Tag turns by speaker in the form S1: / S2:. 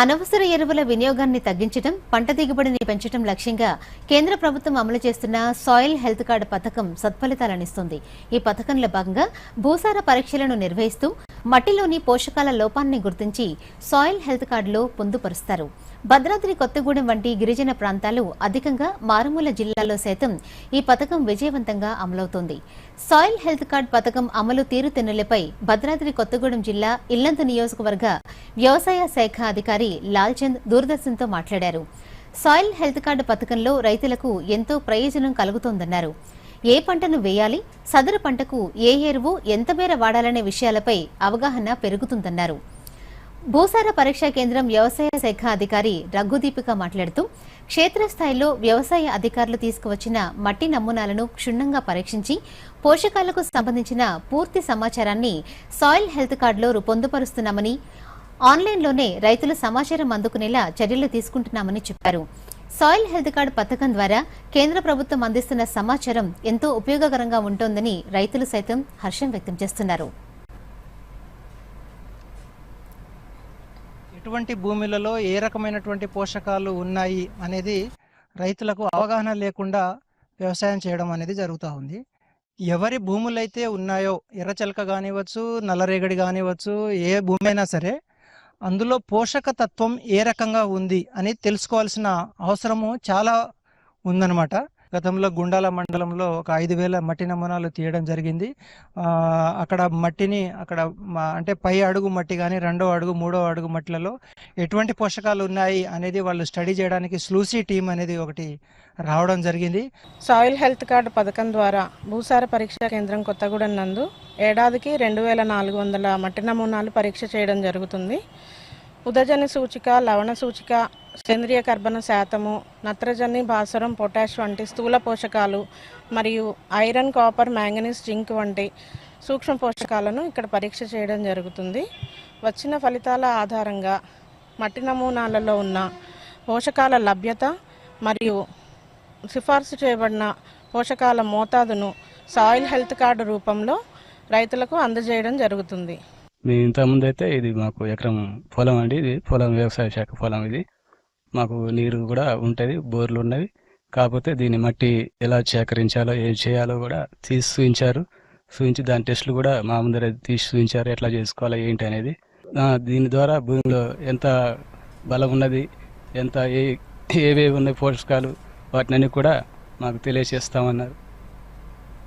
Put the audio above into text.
S1: అనవసర ఎరువుల వినియోగాన్ని తగ్గించడం పంట దిగుబడిని పెంచడం లక్ష్యంగా కేంద్ర ప్రభుత్వం అమలు చేస్తున్న సాయిల్ హెల్త్ కార్డు పథకం సత్ఫలితాలనిస్తుంది. ఈ పథకంలో భాగంగా భూసార పరీక్షలను నిర్వహిస్తూ మట్టిలోని పోషకాల లోపాన్ని గుర్తించి సాయిల్ హెల్త్ కార్డులో పొందుపరుస్తారు. భద్రాద్రి కొత్తగూడెం వంటి గిరిజన ప్రాంతాలు అధికంగా మారుమూల జిల్లాలో సైతం ఈ పథకం విజయవంతంగా అమలవుతోంది. సాయిల్ హెల్త్ కార్డ్ పథకం అమలు తీరుతెన్నులపై భద్రాద్రి కొత్తగూడెం జిల్లా ఇల్లందు నియోజకవర్గ వ్యవసాయ శాఖ అధికారి లాల్చంద్ దూరదర్శన్తో మాట్లాడారు. సాయిల్ హెల్త్ కార్డు పథకంలో రైతులకు ఎంతో ప్రయోజనం కలుగుతోందన్నారు. ఏ పంటను వేయాలి? సదరు పంటకు ఏ ఎరువు ఎంత మేర వాడాలనే విషయాలపై అవగాహన పెరుగుతుందన్నారు. భూసార పరీక్షా కేంద్రం వ్యవసాయ శాఖ అధికారి రఘుదీపిక మాట్లాడుతూ క్షేత్రస్థాయిలో వ్యవసాయ అధికారులు తీసుకువచ్చిన మట్టి నమూనాలను క్షుణ్ణంగా పరీక్షించి పోషకాలకు సంబంధించిన పూర్తి సమాచారాన్ని సాయిల్ హెల్త్ కార్డులో పొందుపరుస్తున్నామని ఆన్లైన్లోనే రైతులు సమాచారం అందుకునేలా చర్యలు తీసుకుంటున్నామని చెప్పారు. సాయిల్ హెల్త్ కార్డ్ పథకం ద్వారా కేంద్ర ప్రభుత్వం అందిస్తున్న సమాచారం ఎంతో ఉపయోగకరంగా ఉంటోందని రైతులు సైతం హర్షం వ్యక్తం చేస్తున్నారు.
S2: ఎటువంటి భూములలో ఏ రకమైనటువంటి పోషకాలు ఉన్నాయి అనేది రైతులకు అవగాహన లేకుండా వ్యవసాయం చేయడం అనేది జరుగుతూ ఉంది. ఎవరి భూములైతే ఉన్నాయో ఎర్రచలక కానివ్వచ్చు నల్లరేగడి కానివ్వచ్చు ఏ భూమి అయినా సరే అందులో పోషక తత్వం ఏ రకంగా ఉంది అని తెలుసుకోవాల్సిన అవసరము చాలా ఉందన్నమాట. గతంలో గుండాల మండలంలో ఒక ఐదు వేల మట్టి నమూనాలు తీయడం జరిగింది. అక్కడ మట్టిని అక్కడ అంటే పై అడుగు మట్టి కానీ రెండో అడుగు మూడో అడుగు మట్టిలలో ఎటువంటి పోషకాలు ఉన్నాయి అనేది వాళ్ళు స్టడీ చేయడానికి స్లూసీ టీం అనేది ఒకటి రావడం జరిగింది.
S3: సాయిల్ హెల్త్ కార్డు పథకం ద్వారా భూసార పరీక్షా కేంద్రం కొత్తగూడెం నందు ఏడాదికి రెండు వేల నాలుగు వందల మట్టి నమూనాలు పరీక్ష చేయడం జరుగుతుంది. ఉదజని సూచిక లవణ సూచిక సేంద్రియ కర్బన శాతము నత్రజని భాస్వరం పొటాష్ వంటి స్థూల పోషకాలు మరియు ఐరన్ కాపర్ మ్యాంగనీస్ జింక్ వంటి సూక్ష్మ పోషకాలను ఇక్కడ పరీక్ష చేయడం జరుగుతుంది. వచ్చిన ఫలితాల ఆధారంగా మట్టి నమూనాలలో ఉన్న పోషకాల లభ్యత మరియు సిఫార్సు చేయబడిన పోషకాల మోతాదును సాయిల్ హెల్త్ కార్డు రూపంలో రైతులకు అందజేయడం జరుగుతుంది.
S4: మేము ఇంతకుముందు అయితే ఇది మాకు ఎకరం పొలం అండి ఇది. పొలం వ్యవసాయ శాఖ పొలం ఇది. మాకు నీరు కూడా ఉంటుంది బోర్లు ఉన్నవి. కాకపోతే దీన్ని మట్టి ఎలా సేకరించాలో ఏం చేయాలో కూడా తీసి చూపించారు చూపించి దాని టెస్టులు కూడా మా ముందర తీసి చూపించారు ఎట్లా చేసుకోవాలో ఏంటి అనేది. దీని ద్వారా భూమిలో ఎంత బలం ఉన్నది ఎంత ఏ ఏవేవి ఉన్నాయి పోషకాలు వాటిని కూడా మాకు తెలియజేస్తామన్నారు.